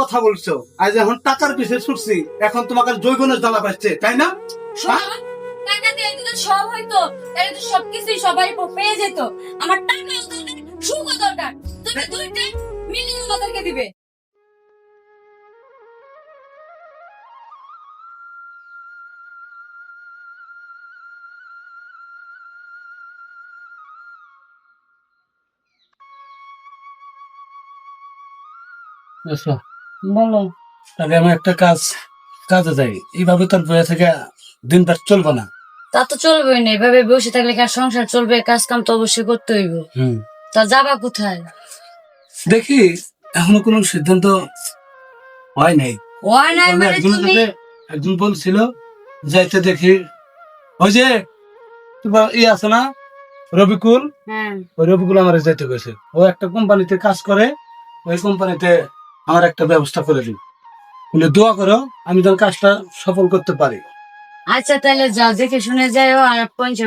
কথা বলছো। আজ এখন টাকার পিছিয়ে ছুটছি এখন তোমাকে জৈবনের জ্বালা পাচ্ছে তাই না? টাকা দিয়ে দিলে সব হইতো তাহলে তো সবকিছুই সবাই পেয়ে যেত। আমার টাকাও দরকার দরকার। তুমি দুইটাই মিলিয়ে আমাদেরকে দিবে। আচ্ছা বলো। তাহলে আমি একটা কাজ কাজে যাই। এইভাবে তোর বয়ে থেকে দিন পার চলবো না। তা তো চলবেই না। এভাবে বসে থাকলে কি সংসার চলবে? কাজ কাম তো অবশ্যই করতে হইব। হুম। তা যাবা কোথায়? দেখি এখনও কোনো সিদ্ধান্ত হয় নাই। হয় নাই মানে তুমি একজন বলছিল যাইতে দেখি। ওই যে তোমার ই আছে না? রবিকুল? হ্যাঁ। ওই রবিকুল আমার যাইতে গেছে ও একটা কোম্পানিতে কাজ করে ওই কোম্পানিতে আমার একটা ব্যবস্থা করে দিই। বলে দোয়া করো আমি যেন কাজটা সফল করতে পারি। আচ্ছা তাহলে যাও দেখে শুনে যাও আর পৌঁছে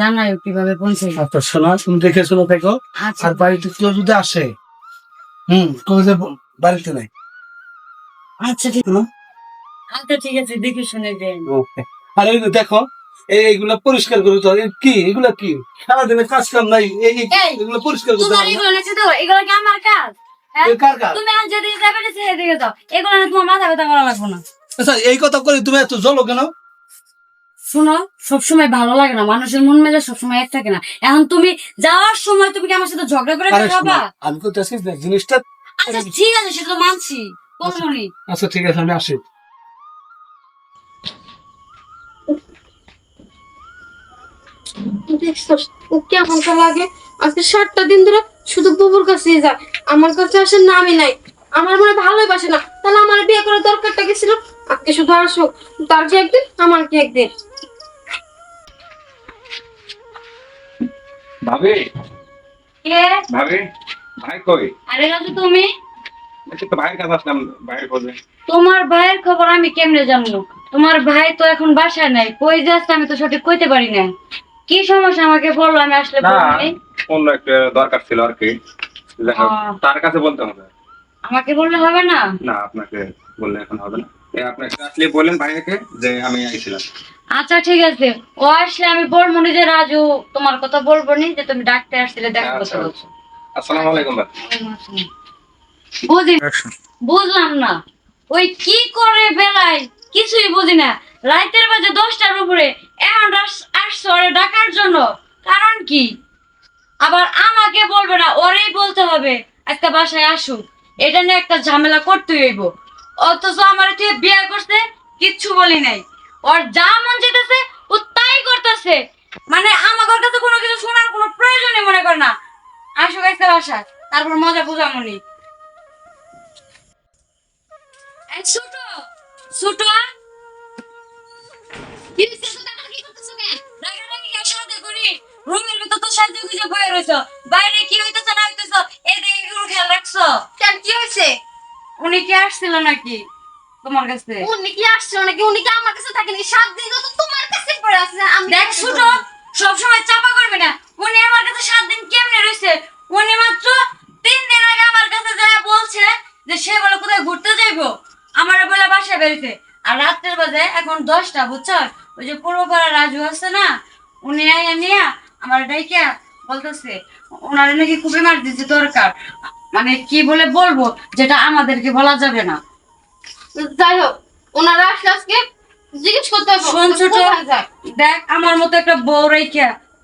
জানাই কীভাবে পৌঁছে আচ্ছা শোনা তুমি দেখে শুনে দেখো আচ্ছা। আর বাড়িতে কেউ যদি আসে হুম কেউ যে বাড়িতে নাই। আচ্ছা ঠিক আচ্ছা ঠিক আছে দেখে শুনে যাই। ওকে। আর এই দেখো এই এইগুলা পরিষ্কার করে তো কি? এগুলা কি? সারাদিনে কাজ কাম নাই এগুলো পরিষ্কার করতে? এগুলো কি আমার কাজ? তুমি আজ যেদিকে যাবে না সেদিকে যাও। এগুলো তোমার মাথা ব্যথা করা লাগবে না। আচ্ছা এই কথা করে তুমি এত জলো কেন? শুনো সবসময় ভালো লাগে না মানুষের মন মেজাজ সবসময় এক থাকে না। এখন তুমি যাওয়ার সময় তুমি কি আমার সাথে ঝগড়া করে যাবা আমি করতে আসি যে জিনিসটা আচ্ছা ঠিক আছে সেটা তো মানছি। কোনমনি আচ্ছা ঠিক আছে আমি আসি। ও লাগে আজকে সাতটা দিন ধরে শুধু বুবুর কাছে যায় আমার কাছে আসার নামই নাই। আমার মনে ভালোই বাসে না। তাহলে আমার বিয়ে করার দরকারটা কি ছিল? আজকে শুধু আসো। তার কি একদিন? আমার কি একদিন? ভাবি। কে? ভাবি। ভাই কই? আরে রাজু তুমি। তো ভাইয়ের কাছে আসলাম ভাইয়ের খোঁজে তোমার ভাইয়ের খবর আমি কেমনে জানব? তোমার ভাই তো এখন বাসায় নাই। কই যাচ্ছে আমি তো সঠিক কইতে পারি না কি সমস্যা আমাকে বলো আমি আসলে নে। অন্য একটা দরকার ছিল আর কি। তার কাছে বলতে হবে। আমাকে বললে হবে না? না আপনাকে বললে এখন হবে না। আপনাকে আসলে বললেন ভাইয়াকে যে আমি আইছিলাম। আচ্ছা ঠিক আছে। ও আসলে আমি বলব যে রাজু তোমার কথা বলব নি যে তুমি ডাকতে আসছিলে দেখা করতে আচ্ছা। বলছো। আসসালামু আলাইকুম বুঝি বুঝলাম না। ওই কি করে বেলায়? কিছুই বুঝি না। রাতের বাজে দশটার উপরে এখন আস- আসছো ডাকার জন্য। কারণ কি? আবার আমাকে বলবে না, ওরেই বলতে হবে। একটা বাসায় আসুক, এটা নিয়ে একটা ঝামেলা করতে হইব। অথচ আমার তুই বিয়ে করছে, কিচ্ছু বলি নাই। ওর যা মন যেতেছে ও তাই করতেছে। মানে আমার কাছে কোনো কিছু শোনার কোনো প্রয়োজনই মনে করে না। আসুক একটা বাসায়, তারপর মজা বুঝামনি। ছোট ছোট কি হইছে তো টাকা কি করতেছ কে রাগারাগি কার সাথে করি রুমের ভিতর তো সাজে গুজে বয়ে রইছো। বাইরে কি হইতেছে না হইতেছে এদিকে এগুলো খেয়াল রাখছো। কেন কি হয়েছে? উনি কি আসছিল নাকি তোমার কাছে? উনি কি আসছে নাকি? উনি কি আমার কাছে থাকেনি? সাত দিন তো তোমার কাছে পড়ে আছে আমি দেখ ছোট সবসময় চাপা করবে না। উনি আমার কাছে সাত দিন কেমনে রয়েছে উনি মাত্র তিন দিন আগে আমার কাছে যায় বলছে যে সে বলে কোথায় ঘুরতে যাইবো? আমার বলে বাসায় বেরিয়েছে আর রাত্রের বাজে এখন দশটা বুঝছ ওই যে পূর্বপাড়া রাজু আছে না উনি আইয়া নিয়া আমার ডাইকা বলতেছে ওনার নাকি খুব এমার্জেন্সি দরকার। মানে কি বলে বলব যেটা আমাদেরকে বলা যাবে না। যাই হোক ওনারা আসলে আজকে জিজ্ঞেস করতে হবে। শোন ছোট দেখ আমার মতো একটা বউ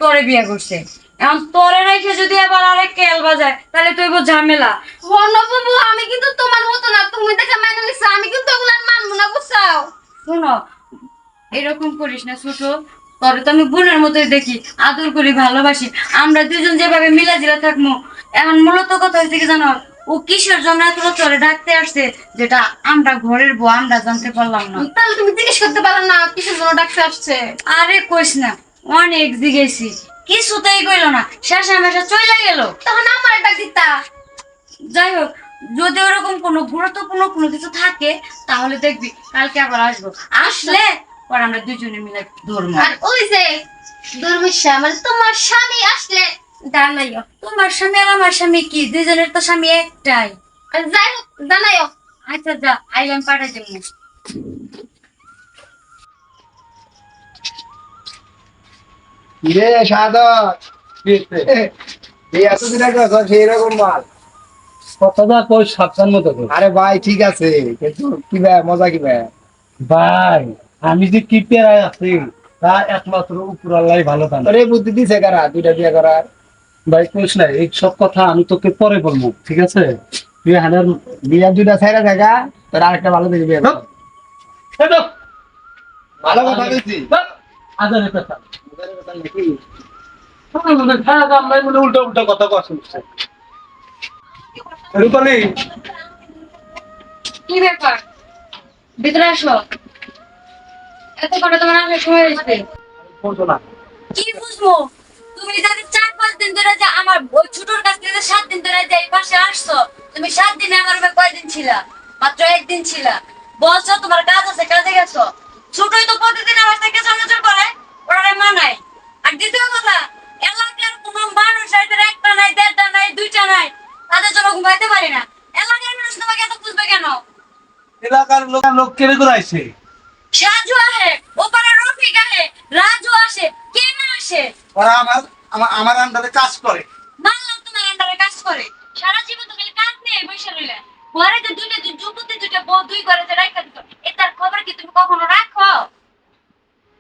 তোরে বিয়ে করছে। এখন তোরে রেখে যদি আবার আরেক কেল বাজায় তাহলে তুই বল ঝামেলা। বাবু আমি কিন্তু তোমার মতো না। তুমি দেখে মেনে নিছো আমি কিন্তু ওগুলো মানবো না বুঝছাও শোনো এরকম করিস না ছোট। তোরে তো আমি বোনের মতোই দেখি আদর করি ভালোবাসি। আমরা দুজন যেভাবে মিলাজিলা থাকব এখন মূলত কথা হয়েছে কি জানো? ও কিসের জন্য এত তোরে ডাকতে আসছে যেটা আমরা ঘরের বউ আমরা জানতে পারলাম না। তাহলে তুমি জিজ্ঞেস করতে পারো না কিসের জন্য ডাকতে আসছে? আরে কইস না অনেক জিগেছি কিছুতেই কইলো না শেষে মেশা চলে গেল। তখন আমার ডাক দিতা। যাই হোক যদি ওরকম কোনো গুরুত্বপূর্ণ কোনো কিছু থাকে তাহলে দেখবি কালকে আবার আসব। আসলে পর আমরা দুজনে মিলে ধরবো আর ওই যে দুর্মিশা মানে তোমার স্বামী আসলে তোমার স্বামী আর আমার স্বামী কি? দুজনের তো স্বামী একটাই। আর যাই হোক আচ্ছা যা আইলাম পাঠাই দেবো রে সাদত এই এতদিন আগে এরকম মাল। কথাটা কই সাবধান মতো আরে ভাই ঠিক আছে। কিন্তু কি ভাই মজা কি ভাই ভাই আমি যে কি পেরায় আছি তা একমাত্র উপর আল্লাহ ভালো জানে। এই বুদ্ধি দিছে কারা? দুইটা বিয়ে করার। ভাই কইস না এই সব কথা আমি তোকে পরে বলব ঠিক আছে? তুই হানার বিয়ে দুইটা ছাইরা থাকা তোর আরেকটা ভালো দেখে বিয়ে কর। ভালো কথা কইছি আদারে কথা। মুখের কথা নাকি? নাই বলে উল্টো উল্টো কথা কথা শুনছে। রূপালী। কি ব্যাপার? ভিতরে আসো। করে তোমার আসার সময় হয়েছে না কি বুঝব? তুমি যদি চার পাঁচ দিন ধরে যে আমার ওই ছোটর কাছ থেকে সাত দিন ধরে যে এই পাশে আসছো তুমি সাত দিনে আমার উপরে কয়দিন ছিলা? মাত্র একদিন ছিলা। বলছো তোমার কাজ আছে কাজে গেছো। ছোটই তো প্রতিদিন আমার থেকে চলাচল করে ওরা মানায়। আর দ্বিতীয় কথা এলাকার কোনো মানুষ একটা নাই দেড়টা নাই দুইটা নাই তাদের জন্য ঘুমাইতে পারি না। এলাকার মানুষ তোমাকে এত খুঁজবে কেন? এলাকার লোক লোক কেড়ে করে আইছে? সাজু আহে ওপারে রফিক আহে রাজু আসে কে না আসে? ওরা আমার আমার আমার আন্ডারে কাজ করে। মানলাম তোমার আন্ডারে কাজ করে। সারা জীবন তুমি কাজ নিয়ে বসে রইলে। ঘরে যে দুইটা দুই যুবতী দুইটা বউ দুই ঘরে যে রাখা দিত এটার খবর কি তুমি কখনো রাখো?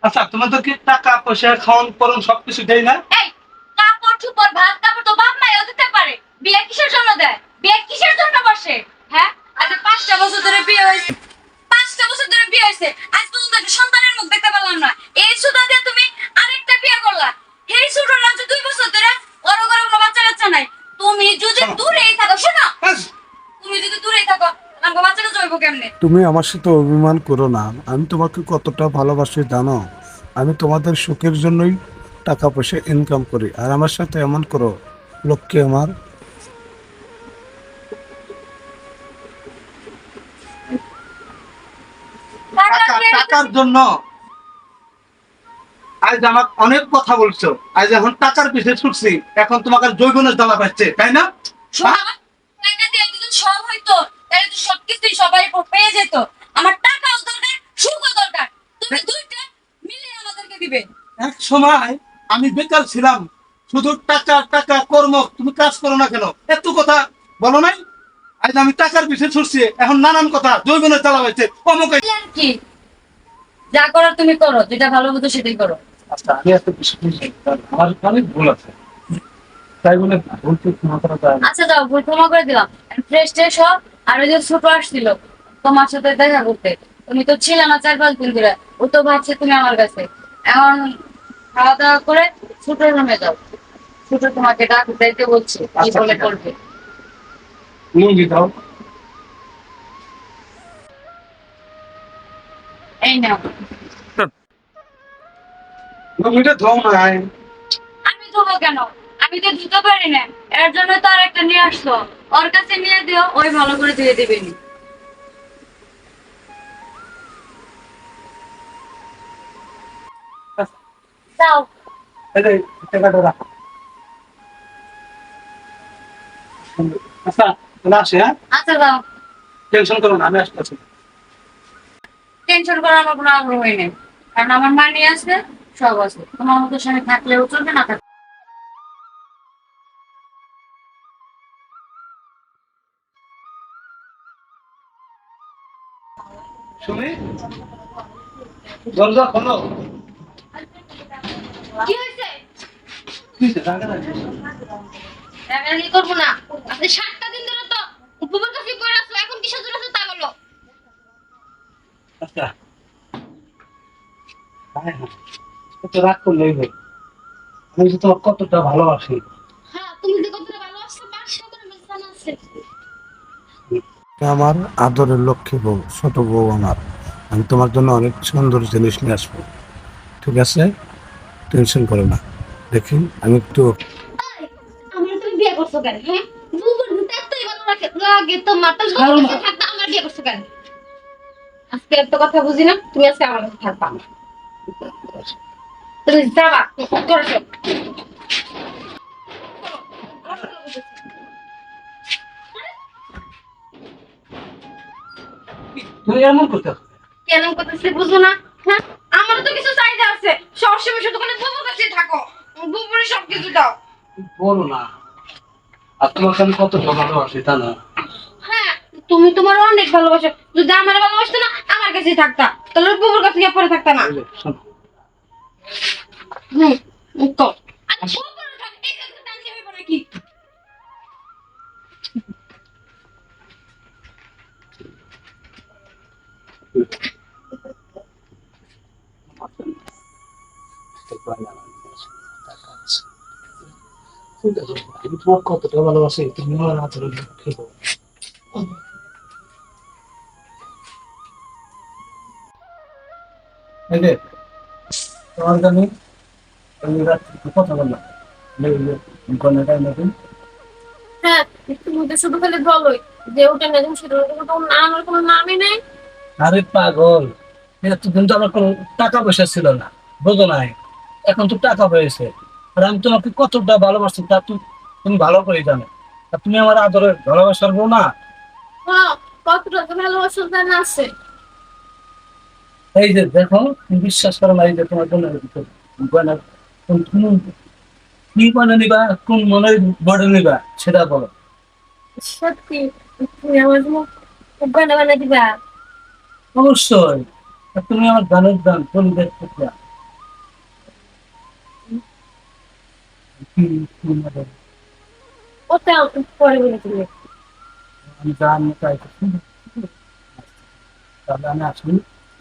আচ্ছা তোমাদের কি টাকা পয়সা খাওয়ান পরন সবকিছু দেয় না? এই কাপড় চুপড় ভাত কাপড় তো বাপ মাইও দিতে পারে। বিয়ে কিসের জন্য দেয়? বিয়ে কিসের জন্য বসে? হ্যাঁ? আজ পাঁচটা বছর ধরে বিয়ে হয়েছে। পাঁচটা বছর ধরে বিয়ে হয়েছে। আজ পর্যন্ত একটা সন্তানের মুখ দেখতে পেলাম না। এই সুতা দিয়ে তুমি আরেকটা বিয়ে করলা। এই দুই বছর ধরে ওর ঘরে কোনো বাচ্চা কাচ্চা নাই। তুমি যদি দূরেই থাকো শোনো। তুমি যদি দূরেই থাকো তুমি আমার সাথে অভিমান করো না। আমি তোমাকে কতটা ভালোবাসি জানো? আমি তোমাদের সুখের জন্যই টাকা পয়সা ইনকাম করি। আর আমার সাথে এমন করো লক্ষ্যে আমার। টাকার জন্য আজ আমার অনেক কথা বলছো। আজ এখন টাকার পিছিয়ে ছুটছি। এখন তোমাকে জৈবনের জ্বালা পাচ্ছে তাই না? শোনো, টাকা দিয়ে যদি সব হইতো তাহলে তো সবকিছুই সবাই পেয়ে যেত। আমার টাকাও দরকার সুখও দরকার। তুমি দুইটা মিলে আমাদেরকে দিবে। এক সময় আমি বেকার ছিলাম। শুধু টাকা টাকা কর্ম তুমি কাজ করো না কেন? এত কথা বলো নাই? আজ আমি টাকার পিছিয়ে ছুটছি। এখন নানান কথা জৈবনের চালা পাচ্ছে। অমুক কি? যা করার তুমি করো যেটা ভালো বুঝো সেটাই করো। আচ্ছা আমি এত কিছু আমার অনেক ভুল আছে। তাই বলে ভুলকে ক্ষমা করা যায় আচ্ছা যাও ভুল ক্ষমা করে দিলাম। ফ্রেশ ট্রেশ হও। আর ওই যে ছোট আসছিল তোমার সাথে দেখা করতে। তুমি তো ছিল না চার পাঁচ দিন ধরে। ও তো ভাবছে তুমি আমার কাছে। এখন খাওয়া দাওয়া করে ছোট রুমে যাও। ছোট তোমাকে ডাক দিতে বলছে কি আচ্ছা, বলে করবে লুঙ্গি দাও এই নাও। লুঙ্গিটা ধোও নাই। আমি ধোবো কেন? আমি তো ধুতে পারি না এর জন্য তো আর একটা নিয়ে আসলো। ওর কাছে নিয়ে দিও ওই ভালো করে ধুয়ে দিবেনি যাও আচ্ছা তাহলে হ্যাঁ? আচ্ছা যাও টেনশন করো না আমি আসতেছি। টেনশন করার আমার কোনো আগ্রহই নেই। কারণ আমার মানি আছে সব আছে। তোমার মতো স্বামী থাকলেও চলবে না শুনি দরজা খোলো। কি হয়েছে? কি হয়েছে? রাগা রাগি। করব না। আপনি সাতটা দিন ধরে তো উপর কাছে করে আসলো এখন কিসের জন্য আসলো তা বলো আচ্ছা হ্যাঁ হ্যাঁ রাগ করলেই হয় আমি তোমার কতটা ভালোবাসি হ্যাঁ আমার আদরের লক্ষ্মী বউ ছোট বউ আমার। আমি তোমার জন্য অনেক সুন্দর জিনিস নিয়ে আসব। ঠিক আছে? টেনশন করো না। দেখি আমি একটু বিয়ে করছ কেন হ্যাঁ? লাগে তোমার তো আমার বিয়ে করছ কেন? আজকে এত কথা বুঝি না তুমি আজকে আমার কাছে থাকবা তুমি যাবা করছ তুমি এমন করতে কেন করতেছি বুঝো না হ্যাঁ? আমারও তো কিছু চাহিদা আছে। সবসময় শুধু খালি বুবুর কাছে থাকো। বুবুরে সব কিছু দাও। বলো না। আর তোমাকে আমি কত ভালোবাসি তা না? হ্যাঁ তুমি তোমার অনেক ভালোবাসো। যদি আমার ভালোবাসতো না আমার কাছেই থাকতা। তাহলে বুবুর কাছে গিয়ে পরে থাকতা না। হুম তো কাছে আমি তোমার কতটা ভালোবাসি তুমি আমার হাতের খেলো তোমার আমি কথা বললাম। হ্যাঁ তুমি তো শুধু খালি বলোই যে ওটা নেই সেটা কিন্তু নাম আর কোনো নামই নেই। আরে পাগল এতদিন তো আমার কোনো টাকা পয়সা ছিল না বুঝো নাই। এখন তো টাকা হয়েছে। আর আমি তোমাকে কতটা ভালোবাসি তা তুমি ভালো করে জানো। আর তুমি আমার আদরের ভালোবাসার বউ না? হ্যাঁ কতটা ভালোবাসার জানা আছে। এই যে দেখো তুমি বিশ্বাস করো না এই যে তোমার জন্য গয়না কোন- কি গয়না নিবা কোন মনের বড় নিবা সেটা বলো। সত্যি তুমি আমার গয়না বানা দিবা। অবশ্যই। তুমি আমার গানের গান কোন দেখতে মনে? ওটা পরে বলে তুমি আমি গান তাহলে আমি আসবি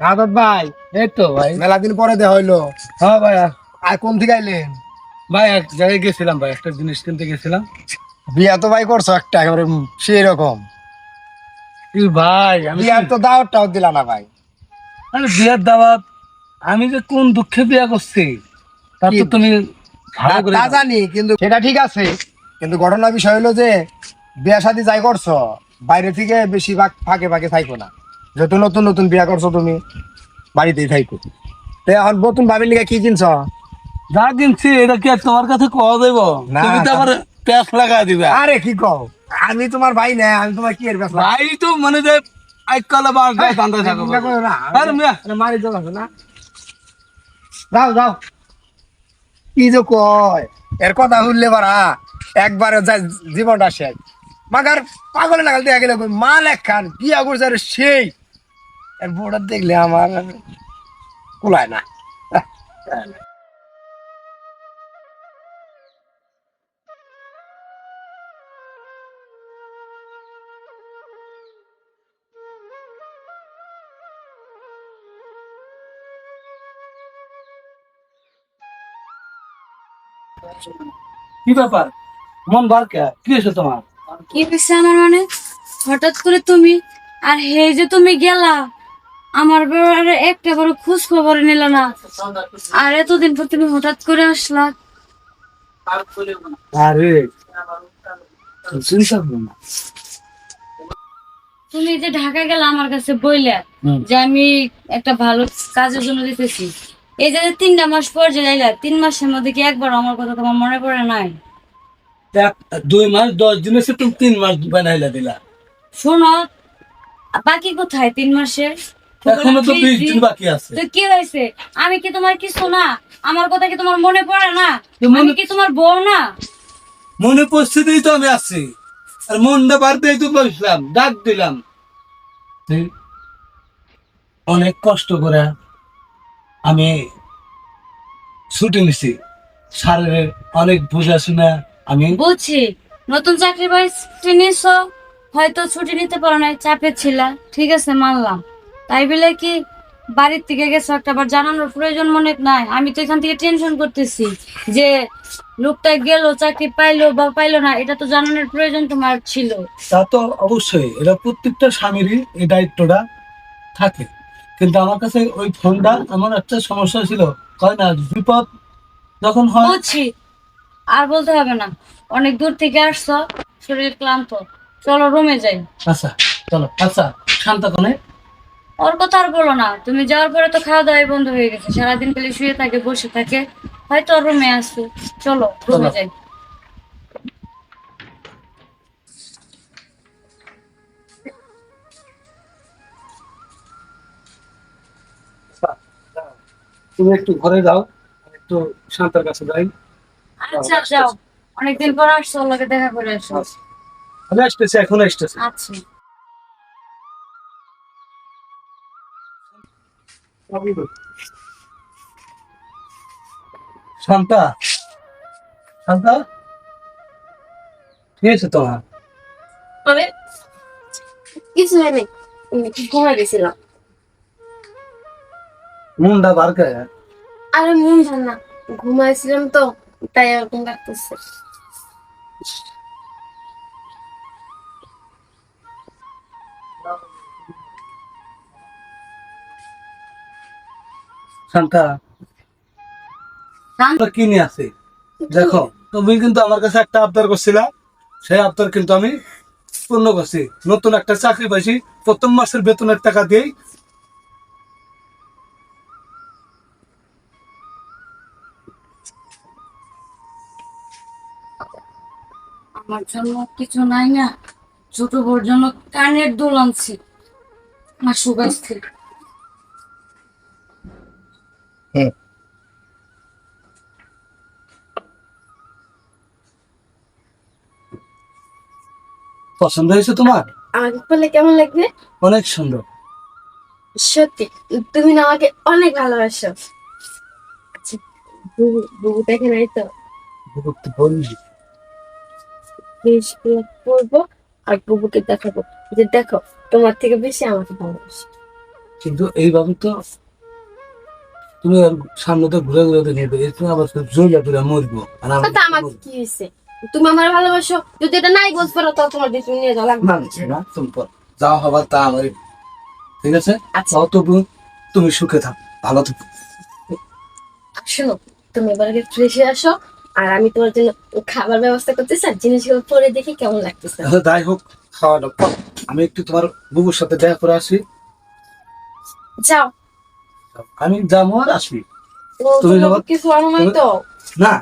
ভাই এই তো ভাই। মেলা দিন পরে দেখা হইল। হ্যাঁ ভাই আর কোন থেকে আইলেন? ভাই এক জায়গায় গেছিলাম ভাই একটা জিনিস কিনতে গেছিলাম। বিয়া তো ভাই করছ একটা একেবারে সেই রকম কি ভাই আমি বিয়ার তো দাওয়াতটাও দিলা না ভাই। আরে বিয়ার দাওয়াত আমি যে কোন দুঃখে বিয়া করছি তা তো তুমি তা জানি। কিন্তু সেটা ঠিক আছে। কিন্তু ঘটনা বিষয় হলো যে বিয়া শাদী যাই করছ বাইরে থেকে বেশিরভাগ ফাঁকে ফাঁকে থাইকো না। যেহেতু নতুন নতুন বিয়া করছ তুমি বাড়িতেই থাইকো। তো এখন নতুন ভাবির লিগে কি কিনছ? যা কিনছি এটা কি আর তোমার কাছে কওয়া দেব না, তুমি তো আমার প্যাস লাগা দিবা। আরে কি কও? আমি তোমার ভাই না আমি তোমার কি এর ব্যাপার ভাই তো মানে যে আজকাল বা দান্দা থাকো। আরে মিয়া। মারি জল আছে না। যাও যাও। কি যে কয়? এর কথা শুনলে পারা একবারে যায় জীবনটা শেষ। মাগার পাগলে লাগাল দেখা গেলে মাল এক খান কি আগর যারে সেই এর দেখলে আমার কুলায় না। কি ব্যাপার? মন বার কি? হয়েছে তোমার? কি হয়েছে আমার মানে? হঠাৎ করে তুমি? আর হে যে তুমি গেলা। আমার ব্যাপারে একটা বড় খোঁজ খবর নিল না। আর এতদিন পর তুমি হঠাৎ করে আসলা। আরে তুমি যে ঢাকা গেলে আমার কাছে বইলে যে আমি একটা ভালো কাজের জন্য দিতেছি এই যে তিনটা মাস পর যে যাইলা তিন মাসের মধ্যে কি একবার আমার কথা তোমার মনে পড়ে নাই? দুই মাস দশ দিন এসে তুমি তিন মাস বানাইলা দিলা। শোনো বাকি কোথায় তিন মাসের? এখনও তো বিশ দিন বাকি আছে। তো কি হয়েছে? আমি কি তোমার কিছু না? আমার কথা কি তোমার মনে পড়ে না? মনে- আমি কি তোমার বউ না? মনে তো আমি আছি। আর মনটা বাড়তেই তো বসলাম ডাক দিলাম। অনেক কষ্ট করে আমি ছুটি নিছি। স্যারের অনেক বুঝা শুনে আমি বুঝছি। নতুন চাকরি বাকরি নিছো হয়তো ছুটি নিতে পারো না চাপে ছিলা। ঠিক আছে মানলাম। তাই বলে কি বাড়ির থেকে গেছো একটা বার জানানোর প্রয়োজন মনে নাই। আমি তো এখান থেকে টেনশন করতেছি যে লোকটা গেল চাকরি পাইলো বা পাইলো না এটা তো জানানোর প্রয়োজন তোমার ছিল। তা তো অবশ্যই এটা প্রত্যেকটা স্বামীরই এই দায়িত্বটা থাকে। কিন্তু আমার কাছে ওই ফোনটা আমার একটা সমস্যা ছিল কয় না বিপদ যখন হয় বুঝছি আর বলতে হবে না। অনেক দূর থেকে আসছো শরীর ক্লান্ত। চলো রুমে যাই। আচ্ছা চলো আচ্ছা শান্ত কোনে। ওর কথা আর বলো না। তুমি যাওয়ার পরে তো খাওয়া দাওয়াই বন্ধ হয়ে গেছে। সারাদিন খালি শুয়ে থাকে বসে থাকে। হয়তো ওর রুমে আসছে চলো রুমে যাই। তুমি একটু ঘরে যাও একটু শান্তার কাছে যাই। আচ্ছা যাও। অনেকদিন পর আসছো ওর লগে দেখা করে আসো। আমি আসতেছি এখন আসতেছি। আচ্ছা। শান্তা? শান্তা? আছে তোমার? মানে কিছু হয়নি। আমি ঘুমাই গেছিলাম। মুন্ডা বার কে আরে মন জান না ঘুমাইছিলাম তো তাই এরকম লাগতেছে। শান্তা। কি নিয়ে আছে? দেখো তুমি কিন্তু আমার কাছে একটা আবদার করছিলা। সেই আবদার কিন্তু আমি পূর্ণ করছি। নতুন একটা চাকরি পাইছি প্রথম মাসের বেতনের টাকা দিয়েই। আমার জন্য কিছু নাই না। ছোট বোর জন্য কানের দুল আনছি। সুগার থেকে পছন্দ হয়েছে তোমার? আমাকে বললে কেমন লাগবে? অনেক সুন্দর। সত্যি তুমি না আমাকে অনেক ভালোবাসো। আচ্ছা বুবু বুবু দেখে নাই তো? বুবুকে বললি। বেশ করে আর বুবুকে দেখাবো। যে দেখো তোমার থেকে বেশি আমাকে ভালোবাসে। কিন্তু এইভাবে তো তুমি সামনে তো ঘুরে ঘুরে তো নিয়ে তুমি আবার জইলা টুলে মরবো। আর আমি তা আমাকে কি হয়েছে তুমি আমার ভালোবাসো যদি এটা নাই পারো তো তোমার নিয়ে যাও লাগবে। মানছি না তুমি হবার তা আমার ঠিক আছে? আচ্ছা। তবু তুমি সুখে থাক ভালো থাকো। শোনো তুমি এবার আগে ফ্রেশে আসো আর আমি তোমার জন্য খাবার ব্যবস্থা করতেছি আর জিনিসগুলো পরে দেখি কেমন লাগতেছে। আচ্ছা, যাই হোক খাওয়াটা পর। আমি একটু তোমার বুবুর সাথে দেখা করে আসি। যাও। আমি যাব আর আসবি। তুমি কিছু আনো নাই তো? না।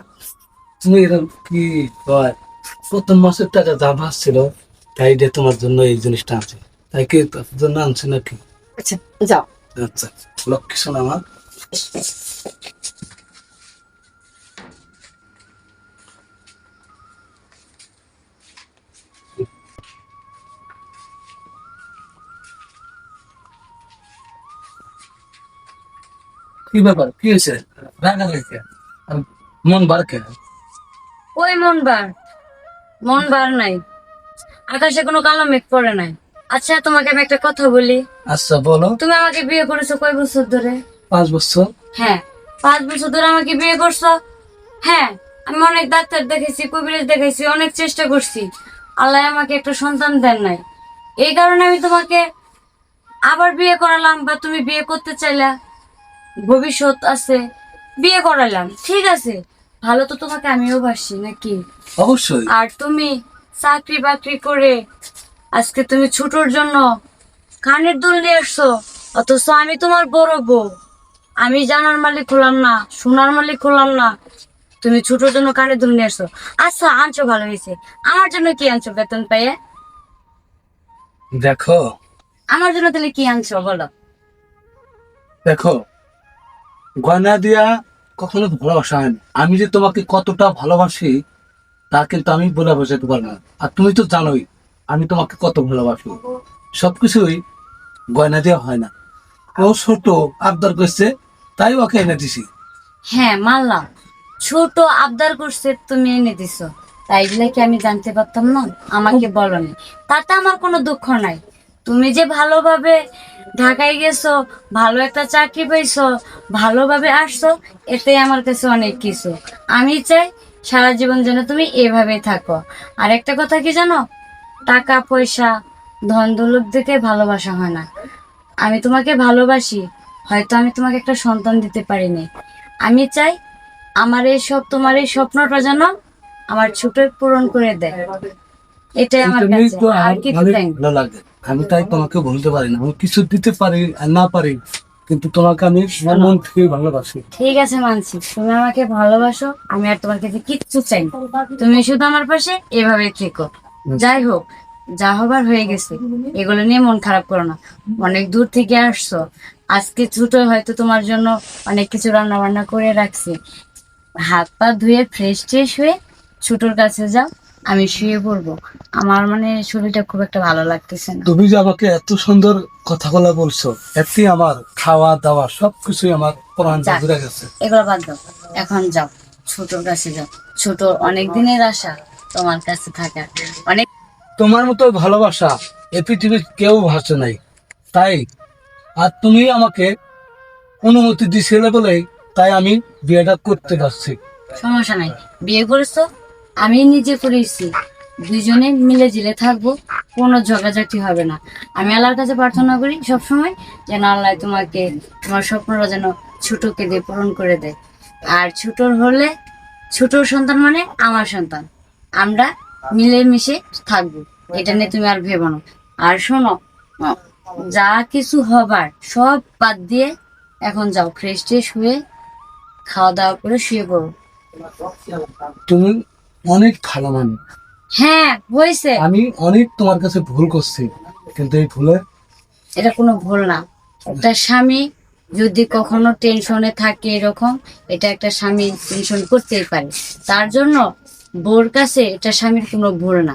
তুমি এরকম কি হয় প্রথম মাসের টাকা দাম আসছিল তাই যে তোমার জন্য এই জিনিসটা আনছি। তাই কি তোর জন্য আনছি নাকি? আচ্ছা যাও। আচ্ছা লক্ষ্মী শোনা আমার। কি ব্যাপার? কি হয়েছে? রাগা আর মন বার কে? ওই মন বার। মন বার নাই। আকাশে কোনো কালো মেঘ পড়ে নাই। আচ্ছা তোমাকে আমি একটা কথা বলি। আচ্ছা বলো। তুমি আমাকে বিয়ে করেছ কয় বছর ধরে? পাঁচ বছর। হ্যাঁ। পাঁচ বছর ধরে আমাকে বিয়ে করছ? হ্যাঁ আমি অনেক ডাক্তার দেখেছি কবিরাজ দেখেছি অনেক চেষ্টা করছি। আল্লাহ আমাকে একটা সন্তান দেন নাই। এই কারণে আমি তোমাকে আবার বিয়ে করালাম বা তুমি বিয়ে করতে চাইলা। ভবিষ্যৎ আছে বিয়ে করালাম ঠিক আছে। ভালো তো তোমাকে আমিও বাসি নাকি? অবশ্যই। আর তুমি চাকরি বাকরি করে আজকে তুমি ছোটর জন্য কানের দুল নিয়ে আসছো অথচ আমি তোমার বড় বউ। আমি জানার মালিক হলাম না সোনার মালিক হলাম না। তুমি ছোটর জন্য কানের দুল নিয়ে আসছো। আচ্ছা আনছো ভালো হয়েছে। আমার জন্য কি আনছো বেতন পেয়ে দেখো। আমার জন্য তাহলে কি আনছো বলো? দেখো গয়না দিয়া কখনো ভালোবাসা হয় আমি যে তোমাকে কতটা ভালোবাসি, তা কিন্তু আমি বলে বোঝাতে পারব না। আর তুমি তো জানোই, আমি তোমাকে কত ভালোবাসি। সবকিছুই গয়না দেওয়া হয় না। ও ছোট আবদার করছে, তাই ওকে এনে দিছি। হ্যাঁ মানলাম। ছোট আবদার করছে, তুমি এনে দিছো। তাই বলে কি আমি জানতে পারতাম না? আমাকে বলনি। তাতে আমার কোনো দুঃখ নাই। তুমি যে ভালোভাবে ঢাকায় গেছো ভালো একটা চাকরি পাইছো ভালোভাবে আসছো এতে আমার কাছে অনেক কিছু। আমি চাই সারা জীবন যেন তুমি এভাবে থাকো। আর একটা কথা কি জানো? টাকা পয়সা ধন দৌলত দেখে ভালোবাসা হয় না। আমি তোমাকে ভালোবাসি হয়তো আমি তোমাকে একটা সন্তান দিতে পারিনি। আমি চাই আমার এই সব তোমার এই স্বপ্নটা যেন আমার ছোট পূরণ করে দেয়। এটাই আমার কাছে। আর কিছু লাগে। আমি তাই তোমাকে বলতে পারি না। আমি কিছু দিতে পারি আর না পারি কিন্তু তোমাকে আমি আমার মন থেকে ভালোবাসি। ঠিক আছে মানছি। তুমি আমাকে ভালোবাসো আমি আর তোমার কাছে কিচ্ছু চাই না। তুমি শুধু আমার পাশে এভাবে থেকো। যাই হোক যা হবার হয়ে গেছে। এগুলো নিয়ে মন খারাপ করো না। অনেক দূর থেকে আসছো। আজকে ছোট হয়তো তোমার জন্য অনেক কিছু রান্না বান্না করে রাখছি। হাত পা ধুয়ে ফ্রেশ ট্রেশ হয়ে ছোটর কাছে যাও। আমি শুয়ে পড়ব। আমার মানে শরীরটা খুব একটা ভালো লাগতেছে না। তুমি যে আমাকে এত সুন্দর কথাগুলো বলছো এতে আমার খাওয়া দাওয়া সবকিছুই আমার প্রাণ। জুড়ে গেছে। এগুলো বাদ দাও। এখন যাও ছোটর কাছে যাও। ছোট অনেক দিনের আশা তোমার কাছে থাকা। অনেক তোমার মতো ভালোবাসা এ পৃথিবীর কেউ ভাসে নাই। তাই আর তুমি আমাকে অনুমতি দিছিলে বলেই তাই আমি বিয়েটা করতে পারছি সমস্যা নাই। বিয়ে করেছ? আমি নিজে করেছি। দুজনে মিলে জিলে থাকব, কোনো ঝগড়াঝাটি হবে না। আমি আল্লাহর কাছে প্রার্থনা করি সবসময় যেন আল্লাহ তোমাকে, তোমার স্বপ্নরা যেন ছোটকে দিয়ে পূরণ করে দেয়। আর ছোটর হলে, ছোটর সন্তান মানে আমার সন্তান। আমরা মিলেমিশে থাকব, এটা নিয়ে তুমি আর ভেবো না। আর শোনো, যা কিছু হবার সব বাদ দিয়ে এখন যাও, ফ্রেশ ট্রেশ হয়ে খাওয়া দাওয়া করে শুয়ে পড়ো। তুমি অনেক ভালো মানুষ। হ্যাঁ হয়েছে। আমি অনেক তোমার কাছে ভুল করছি কিন্তু এই ভুলে এটা কোনো ভুল না। একটা স্বামী যদি কখনো টেনশনে থাকে এরকম এটা একটা স্বামী টেনশন করতেই পারে। তার জন্য বোর কাছে এটা স্বামীর কোনো ভুল না।